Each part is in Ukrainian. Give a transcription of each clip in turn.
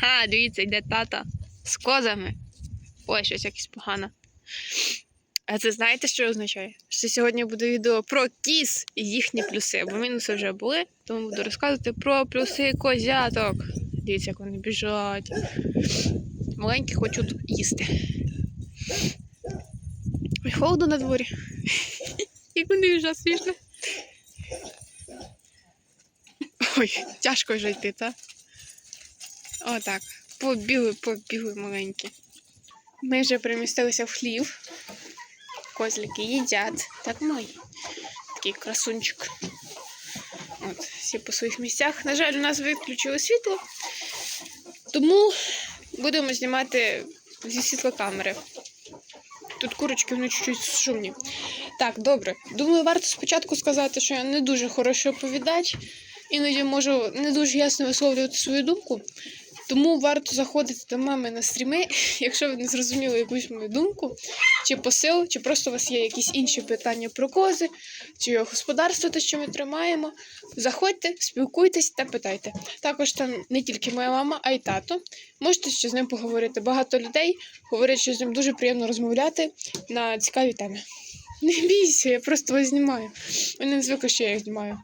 Ха, дивіться, йде тата з козами. Ой, щось якесь погано. А це знаєте, що означає? Що сьогодні буде відео про кіз і їхні плюси, бо мінуси вже були, тому буду розказувати про плюси козяток. Дивіться, як вони біжать. Маленькі хочуть їсти. Ой, холодно на дворі. Як вони біжать смішно. Ой, тяжко вже йти, так? Отак. Побігли, побігли маленькі. Ми вже перемістилися в хлів. Козлики їдять. Так мої. Такий красунчик. От, всі по своїх місцях. На жаль, у нас виключили світло, тому будемо знімати зі світлокамери. Тут курочки вони чуть-чуть шумні. Так, добре. Думаю, варто спочатку сказати, що я не дуже хороший оповідач, іноді можу не дуже ясно висловлювати свою думку. Тому варто заходити до мами на стріми, якщо ви не зрозуміли якусь мою думку, чи посил, чи просто у вас є якісь інші питання про кози, чи його господарство, те, що ми тримаємо. Заходьте, спілкуйтесь та питайте. Також там не тільки моя мама, а й тато. Можете ще з ним поговорити. Багато людей говорять, що з ним дуже приємно розмовляти на цікаві теми. Не бійся, я просто вас знімаю. Вони не звикли, що я їх знімаю.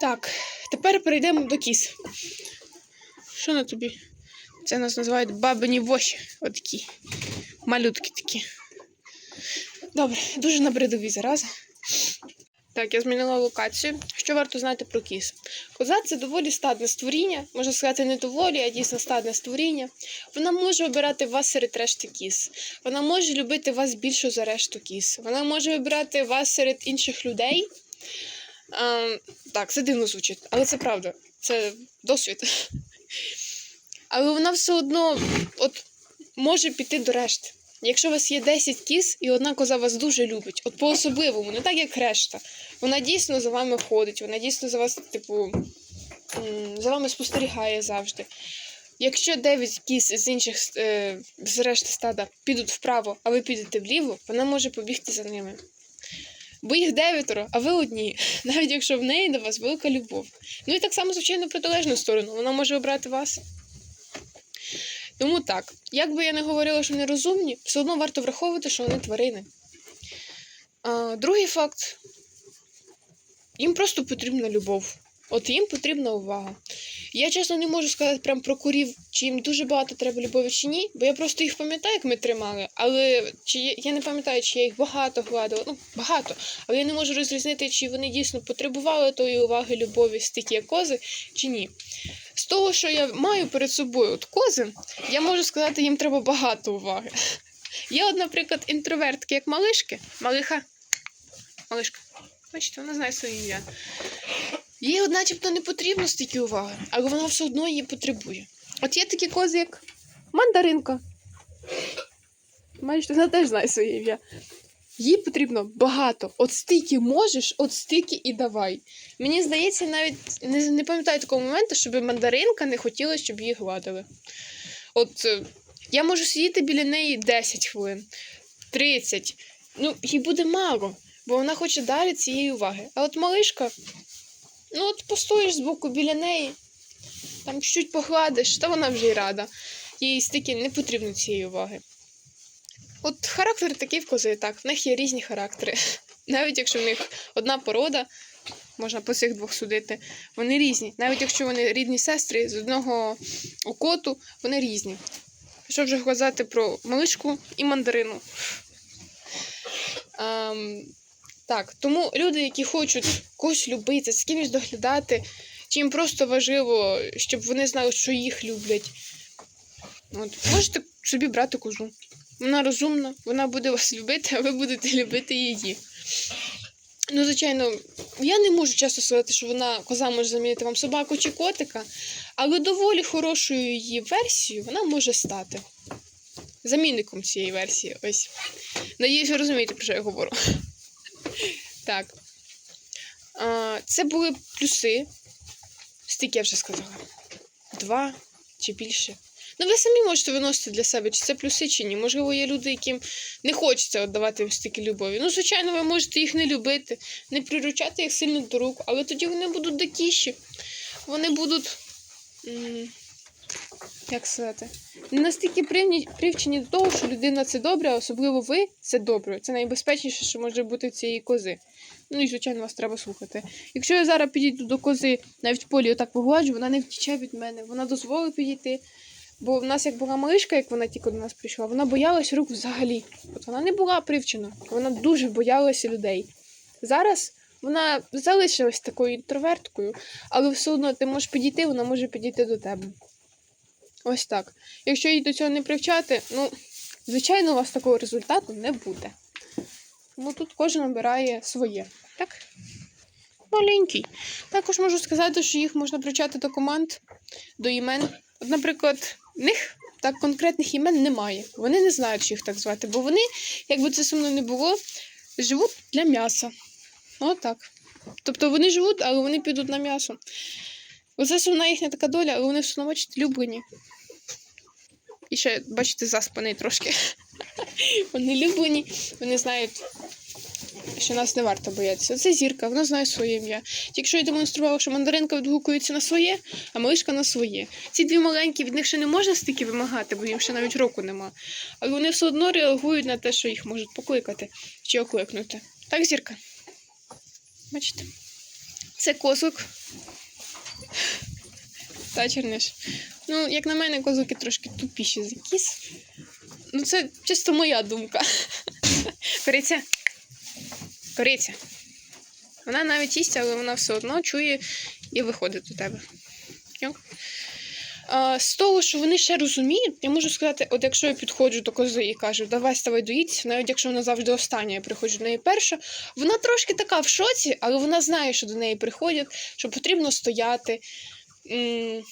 Так, тепер перейдемо до кіз. Що на тобі? Це нас називають бабині воші. Отакі. Малютки такі. Добре, дуже набридові зарази. Так, я змінила локацію. Що варто знати про кіз? Коза це доволі стадне створіння, можна сказати, не доволі, а дійсно стадне створіння. Вона може обирати вас серед решти кіз. Вона може любити вас більше за решту кіз. Вона може вибирати вас серед інших людей. Ем, так, це дивно звучить, але це правда. Це досвід. Але вона все одно от, може піти до решти. Якщо у вас є 10 кіз, і одна коза вас дуже любить, от по-особливому, не так як решта. Вона дійсно за вами ходить, вона дійсно за вас, типу, за вами спостерігає завжди. Якщо 9 кіз з інших е, з решти стада підуть вправо, а ви підете вліво, вона може побігти за ними. Бо їх дев'ятеро, а ви одні, навіть якщо в неї до вас велика любов. Ну і так само, звичайно, протилежну сторону. Вона може обрати вас. Тому так, як би я не говорила, що вони розумні, все одно варто враховувати, що вони тварини. А, другий факт: їм просто потрібна любов. От їм потрібна увага. Я чесно не можу сказати прям про курів, чи їм дуже багато треба любові чи ні, бо я просто їх пам'ятаю, як ми тримали, але чи я, я не пам'ятаю, чи я їх багато гладила. Ну, багато. Але я не можу розрізнити, чи вони дійсно потребували тої уваги, любові, стільки кози, чи ні. З того, що я маю перед собою от кози, я можу сказати, їм треба багато уваги. Є, от, наприклад, інтровертки, як малишки. Малиха. Малишка. Бачите, вона знає своє ім'я. Їй, начебто, не потрібно стільки уваги, але вона все одно її потребує. От є такі кози, як мандаринка. Бачите, вона теж знає своє ім'я. Їй потрібно багато. От стільки можеш, от стільки і давай. Мені здається, навіть не, не пам'ятаю такого моменту, щоб мандаринка не хотіла, щоб її гладили. От е, я можу сидіти біля неї 10 хвилин, 30. Ну, їй буде мало, бо вона хоче далі цієї уваги. А от малишка, ну от постоїш збоку біля неї, там чуть-чуть погладиш, то вона вже й рада. Їй стільки не потрібно цієї уваги. От характер такий в кози, так, в них є різні характери. Навіть якщо в них одна порода, можна по цих двох судити, вони різні. Навіть якщо вони рідні сестри з одного окоту, вони різні. Що вже казати про малишку і мандарину. Ем, так, тому люди, які хочуть когось любити, з кимось доглядати, чи їм просто важливо, щоб вони знали, що їх люблять. От, можете собі брати козу. Вона розумна, вона буде вас любити, а ви будете любити її. Ну, звичайно, я не можу часто сказати, що вона коза може замінити вам собаку чи котика, але доволі хорошою її версією вона може стати. Замінником цієї версії. Ось. Надіюсь, ви розумієте, про що я говорю. Так. Це були плюси. Стільки я вже сказала. Два чи більше. Ну, ви самі можете виносити для себе, чи це плюси, чи ні. Можливо, є люди, яким не хочеться віддавати їм стільки любові. Ну, звичайно, ви можете їх не любити, не приручати їх сильно до рук, але тоді вони будуть дикіші. Вони будуть. як сказати, не настільки привчені до того, що людина це добре, а особливо ви це добре. Це найбезпечніше, що може бути цієї кози. Ну і, звичайно, вас треба слухати. Якщо я зараз підійду до кози, навіть в полі отак погладжу, вона не втіче від мене, вона дозволить підійти. Бо в нас як була малишка, як вона тільки до нас прийшла, вона боялась рук взагалі. От вона не була привчена, вона дуже боялася людей. Зараз вона залишилась такою інтроверткою, але все одно ти можеш підійти, вона може підійти до тебе. Ось так. Якщо її до цього не привчати, ну, звичайно, у вас такого результату не буде. Тому тут кожен обирає своє. Так? Маленький. Також можу сказати, що їх можна привчати до команд, до імен. От, наприклад, в них так конкретних імен немає. Вони не знають, що їх так звати, бо вони, якби це сумно не було, живуть для м'яса. Отак. Тобто вони живуть, але вони підуть на м'ясо. Оце сумна їхня така доля, але вони все одно, бачите, люблені. І ще, бачите, заспаний трошки. Вони люблені, вони знають, що нас не варто боятися. Це зірка, вона знає своє ім'я. Тільки що я демонструвала, що мандаринка відгукується на своє, а малишка на своє. Ці дві маленькі, від них ще не можна стільки вимагати, бо їм ще навіть року нема. Але вони все одно реагують на те, що їх можуть покликати чи окликнути. Так, зірка? Бачите? Це козлик. Та, черниш. Ну, як на мене, козуки трошки тупіші за кіс. Ну, це чисто моя думка. Кориця. Кориця. Вона навіть їсть, але вона все одно чує і виходить до тебе. Йо. З того, що вони ще розуміють, я можу сказати, от якщо я підходжу до кози і кажу, давай ставай доїть, навіть якщо вона завжди остання, я приходжу до неї перша, вона трошки така в шоці, але вона знає, що до неї приходять, що потрібно стояти. М,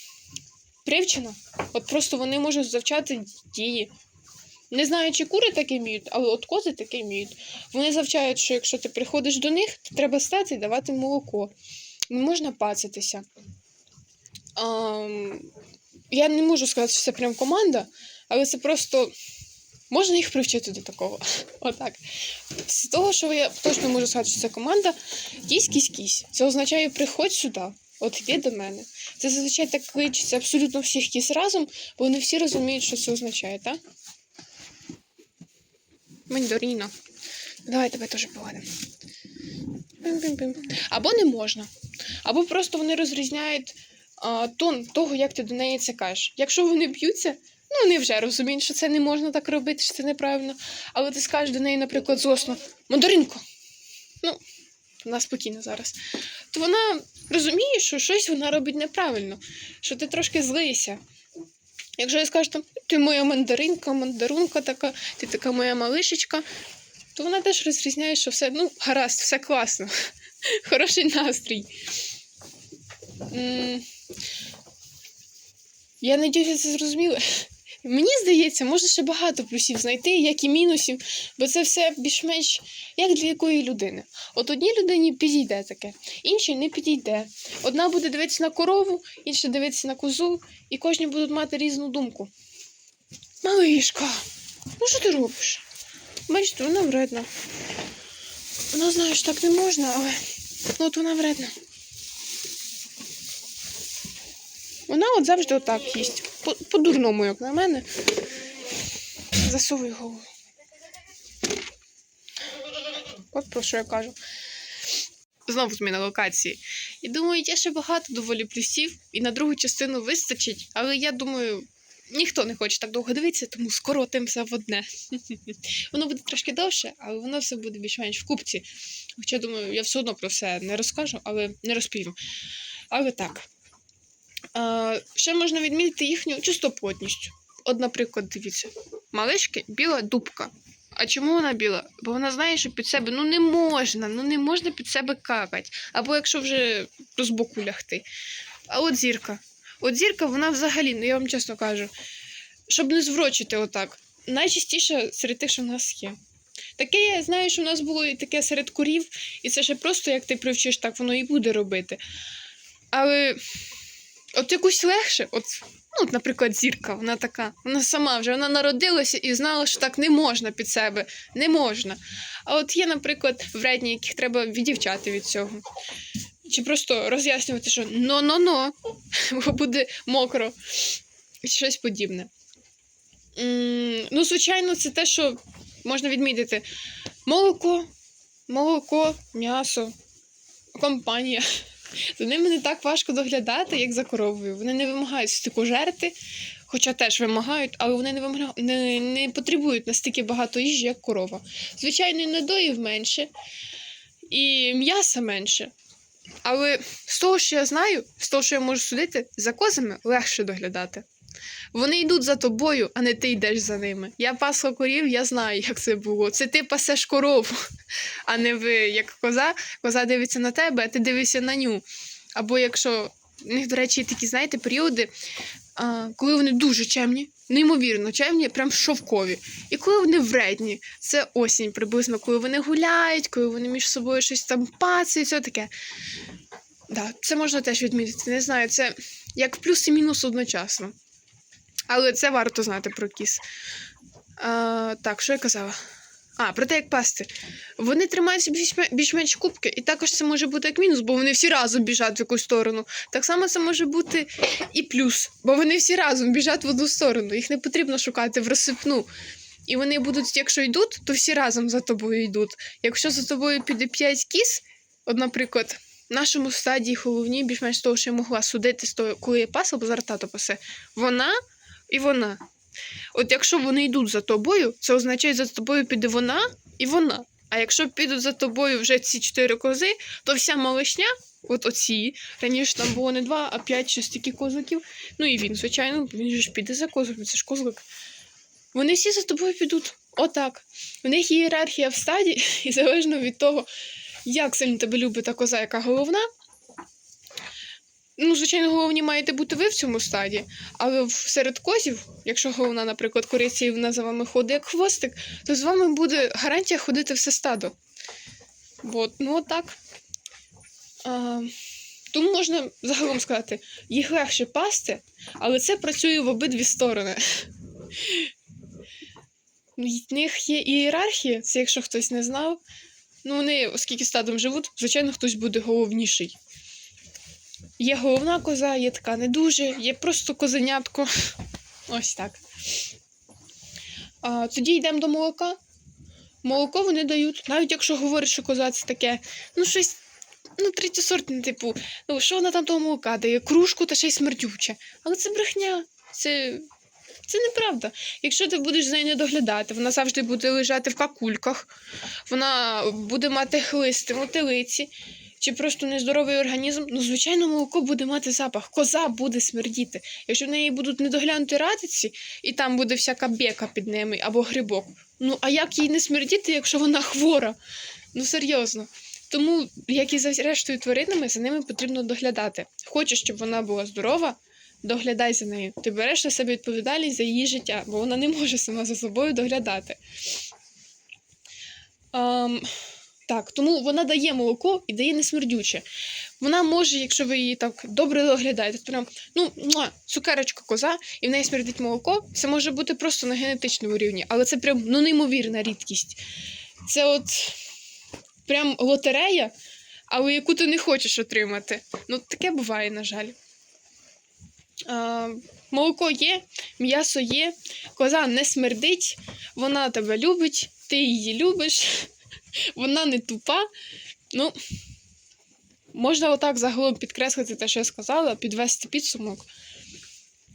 Привчено. От просто вони можуть завчати дії. Не знаю, чи кури таке вміють, але от кози таке вміють. Вони завчають, що якщо ти приходиш до них, то треба стати і давати молоко. Не можна пацатися. Ам, я не можу сказати, що це прям команда, але це просто можна їх привчити до такого. Отак. З того, що я точно можу сказати, що це команда, кісь кісь кісь. Це означає приходь сюди. От йди до мене. Це зазвичай так кличеться абсолютно всіх кіс разом, бо вони всі розуміють, що це означає, так? Мандоріно. Давай тебе теж. Пим-пим-пим. Або не можна. Або просто вони розрізняють тон того, як ти до неї це кажеш. Якщо вони б'ються, ну вони вже розуміють, що це не можна так робити, що це неправильно. Але ти скажеш до неї, наприклад, зосно Мандаринко. Ну, вона спокійна зараз. То вона розуміє, що щось вона робить неправильно, що ти трошки злися. Якщо я скажу, ти моя мандаринка, мандарунка така, ти така моя малишечка, то вона теж розрізняє, що все, ну, гаразд, все класно. Хороший настрій. Я надіюся, це зрозуміло. Мені здається, можна ще багато плюсів знайти, як і мінусів, бо це все більш-менш як для якої людини. От одній людині підійде таке, іншій не підійде. Одна буде дивитися на корову, інша дивитися на козу, і кожні будуть мати різну думку. Малишка, ну що ти робиш? Бачите, вона вредна. Вона знає, що так не можна, але ну, от вона вредна. Вона от завжди отак їсть. По- По-дурному, як на мене. Засовуй голову. От про що я кажу. Знову зміна локації. І думаю, є ще багато доволі плюсів, і на другу частину вистачить, але я думаю, ніхто не хоче так довго дивитися, тому скоротимося в одне. Воно буде трошки довше, але воно все буде більш-менш в купці. Хоча, думаю, я все одно про все не розкажу, але не розповім. Але так. Ще можна відмітити їхню чистоплотність. От, наприклад, дивіться, малишки біла дубка. А чому вона біла? Бо вона знає, що під себе ну не можна, ну не можна під себе какати. Або якщо вже з боку лягти. А от зірка. От зірка, вона взагалі, ну я вам чесно кажу, щоб не зврочити отак. Найчастіше серед тих, що в нас є. Таке я знаю, що в нас було і таке серед курів, і це ще просто як ти привчиш, так воно і буде робити. Але от якусь легше, от, ну, наприклад, зірка, вона така, вона сама вже вона народилася і знала, що так не можна під себе, не можна. А от є, наприклад, вредні, яких треба віддівчати від цього. Чи просто роз'яснювати, що но-но-но, бо буде мокро. щось подібне. Ну, звичайно, це те, що можна відмітити: молоко, молоко, м'ясо, компанія. За ними не так важко доглядати, як за коровою. Вони не вимагають стільки жерти, хоча теж вимагають, але вони не, вимага... не, не потребують настільки багато їжі, як корова. Звичайно, недоїв менше, і м'яса менше. Але з того, що я знаю, з того, що я можу судити, за козами легше доглядати. Вони йдуть за тобою, а не ти йдеш за ними. Я пасла корів, я знаю, як це було. Це ти пасеш корову, а не ви, як коза. Коза дивиться на тебе, а ти дивишся на ню. Або якщо у них, до речі, є такі, знаєте, періоди, коли вони дуже чемні, неймовірно чемні, прям шовкові. І коли вони вредні, це осінь приблизно, коли вони гуляють, коли вони між собою щось там пацають, все таке. Да, це можна теж відмітити. Не знаю, це як плюс і мінус одночасно. Але це варто знати про кіс. А, так, що я казала? А, про те, як пасти. Вони тримаються більш- більш-менш кубки, і також це може бути як мінус, бо вони всі разом біжать в якусь сторону. Так само це може бути і плюс, бо вони всі разом біжать в одну сторону. Їх не потрібно шукати в розсипну. І вони будуть, якщо йдуть, то всі разом за тобою йдуть. Якщо за тобою піде 5 кіз, от, наприклад, в нашому стадії головні, більш-менш того, що я могла судити з того, коли я пасла, бо зараз тато пасе, вона і вона. От якщо вони йдуть за тобою, це означає, за тобою піде вона і вона. А якщо підуть за тобою вже ці чотири кози, то вся малишня, от оці, раніше там було не два, а п'ять чи стільки козаків. Ну і він, звичайно, він же ж піде за козаком, це ж козлик. Вони всі за тобою підуть. Отак. У них ієрархія в стаді, і залежно від того, як сильно тебе любить та коза, яка головна. Ну, звичайно, головні маєте бути ви в цьому стаді, але серед козів, якщо головна, наприклад, кориця і вона за вами ходить як хвостик, то з вами буде гарантія ходити все стадо. От, ну отак. Тому можна загалом сказати, їх легше пасти, але це працює в обидві сторони. В них є ієрархія, це якщо хтось не знав. Ну, вони, оскільки стадом живуть, звичайно, хтось буде головніший. Є головна коза, є така не дуже, є просто козенятко. Ось так. Тоді йдемо до молока. Молоко вони дають, навіть якщо говорять, що коза це таке, ну щось, ну, третєсортне, типу, ну що вона там того молока дає? Кружку та ще й смердюче. Але це брехня. Це, це неправда. Якщо ти будеш за нею не доглядати, вона завжди буде лежати в какульках, вона буде мати хлисти, мотилиці, чи просто нездоровий організм, ну, звичайно, молоко буде мати запах, коза буде смердіти. Якщо в неї будуть недоглянути ратиці, і там буде всяка бека під ними або грибок. Ну, а як їй не смердіти, якщо вона хвора? Ну, серйозно. Тому, як і за рештою тваринами, за ними потрібно доглядати. Хочеш, щоб вона була здорова, доглядай за нею. Ти береш на себе відповідальність за її життя, бо вона не може сама за собою доглядати. Ем, так, тому вона дає молоко і дає несмердюче. Вона може, якщо ви її так добре доглядаєте, то прям, ну, цукерочка коза, і в неї смердить молоко. Це може бути просто на генетичному рівні, але це прям ну, неймовірна рідкість. Це от прям лотерея, але яку ти не хочеш отримати. Ну, таке буває, на жаль. А, молоко є, м'ясо є, коза не смердить, вона тебе любить, ти її любиш, вона не тупа. Ну, можна отак загалом підкреслити те, що я сказала, підвести підсумок.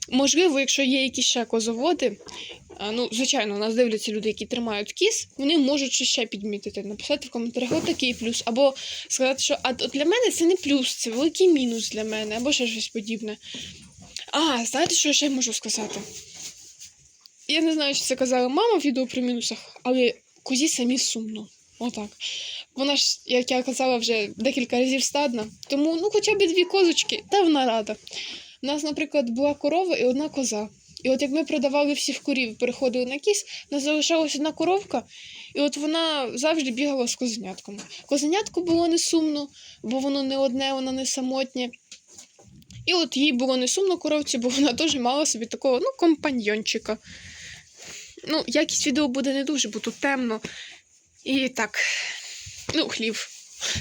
Можливо, якщо є якісь ще козоводи, ну, звичайно, нас дивляться люди, які тримають кіз, вони можуть щось ще підмітити, написати в коментарях отакий плюс, або сказати, що а от для мене це не плюс, це великий мінус для мене, або ще щось подібне. А, знаєте, що я ще можу сказати? Я не знаю, чи це казала мама в відео про мінусах, але козі самі сумно. Отак. Вона ж, як я казала, вже декілька разів стадна. Тому ну хоча б дві козочки, та вона рада. У нас, наприклад, була корова і одна коза. І от як ми продавали всіх корів, переходили на кіс, у нас залишалась одна коровка, і от вона завжди бігала з козенятком. Козенятку було не сумно, бо воно не одне, воно не самотнє. І от їй було не сумно коровці, бо вона теж мала собі такого ну, компаньйончика. Ну, якість відео буде не дуже, бо тут темно. І так, ну, хлів.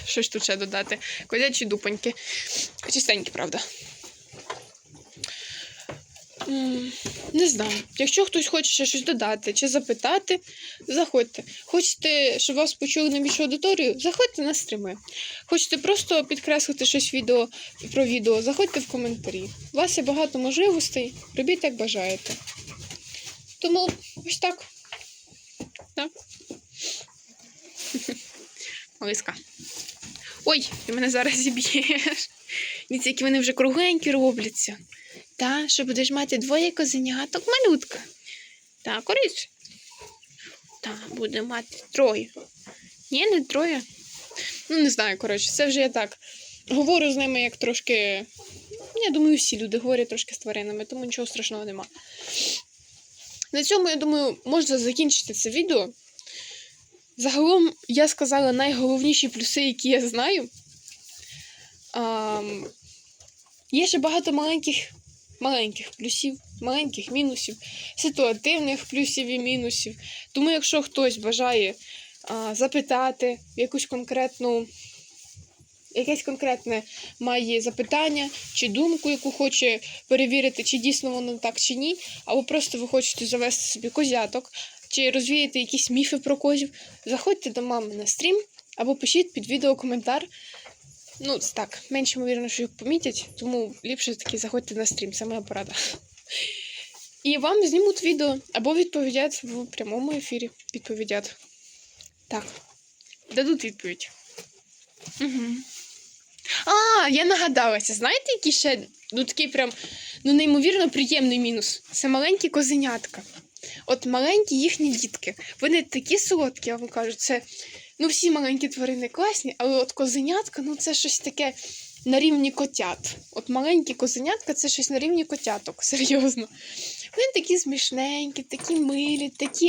Що ж тут ще додати? Козячі дупоньки. Чистенькі, правда. Не знаю. Якщо хтось хоче ще щось додати чи запитати, заходьте. Хочете, щоб вас почули на більшу аудиторію, заходьте на стріми. Хочете просто підкреслити щось відео про відео, заходьте в коментарі. У вас є багато можливостей, робіть як бажаєте. Тому ось так. Так. Малиска. Ой, ти мене зараз зіб'єш. Дивіться, які вони вже кругленькі робляться. Та, що будеш мати двоє козеняток, малютка. Та, кориш. Та, буде мати троє. Ні, не троє. Ну, не знаю, коротше, це вже я так. Говорю з ними як трошки. Я думаю, всі люди говорять трошки з тваринами, тому нічого страшного нема. На цьому, я думаю, можна закінчити це відео. Загалом я сказала найголовніші плюси, які я знаю. Ам, є ще багато маленьких, маленьких плюсів, маленьких мінусів, ситуативних плюсів і мінусів. Тому, якщо хтось бажає а, запитати якусь конкретну, якесь конкретне має запитання чи думку, яку хоче перевірити, чи дійсно воно так чи ні, або просто ви хочете завести собі козяток, чи розвіяти якісь міфи про козів, заходьте до мами на стрім або пишіть під відео коментар. Ну, так, менш ймовірно, що їх помітять, тому ліпше таки заходьте на стрім, моя порада. І вам знімуть відео або відповідять в прямому ефірі. Відповідять. Так. Дадуть відповідь. Угу. А, я нагадалася, знаєте, який ще ну, такий прям ну, неймовірно приємний мінус? Це маленькі козенятка. От маленькі їхні дітки. Вони такі солодкі, я вам кажу, це. Ну, всі маленькі тварини класні, але от козенятка, ну це щось таке на рівні котят. От маленькі козенятка це щось на рівні котяток, серйозно. Вони такі смішненькі, такі милі, такі,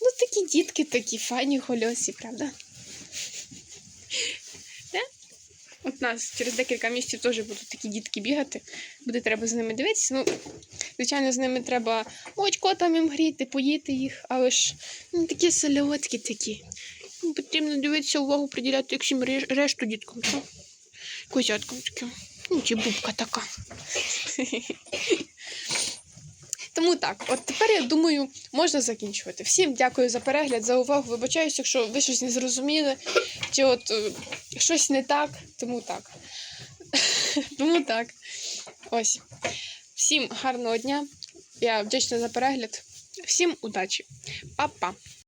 ну такі дітки такі, файні хольосі, правда? От нас через декілька місяців теж будуть такі дітки бігати, буде треба з ними дивитися. Ну, звичайно, з ними треба очко там їм гріти, поїти їх, але ж ну, такі сельотки такі. Ну, Потрібно дивитися увагу приділяти як всім реш- решту діткам. Козяткам таким. Ну, чи бубка така. Тому так, от тепер я думаю, можна закінчувати. Всім дякую за перегляд, за увагу. Вибачаюсь, якщо ви щось не зрозуміли, чи от е, щось не так, тому так. тому так. Ось. Всім гарного дня. Я вдячна за перегляд. Всім удачі. Па-па.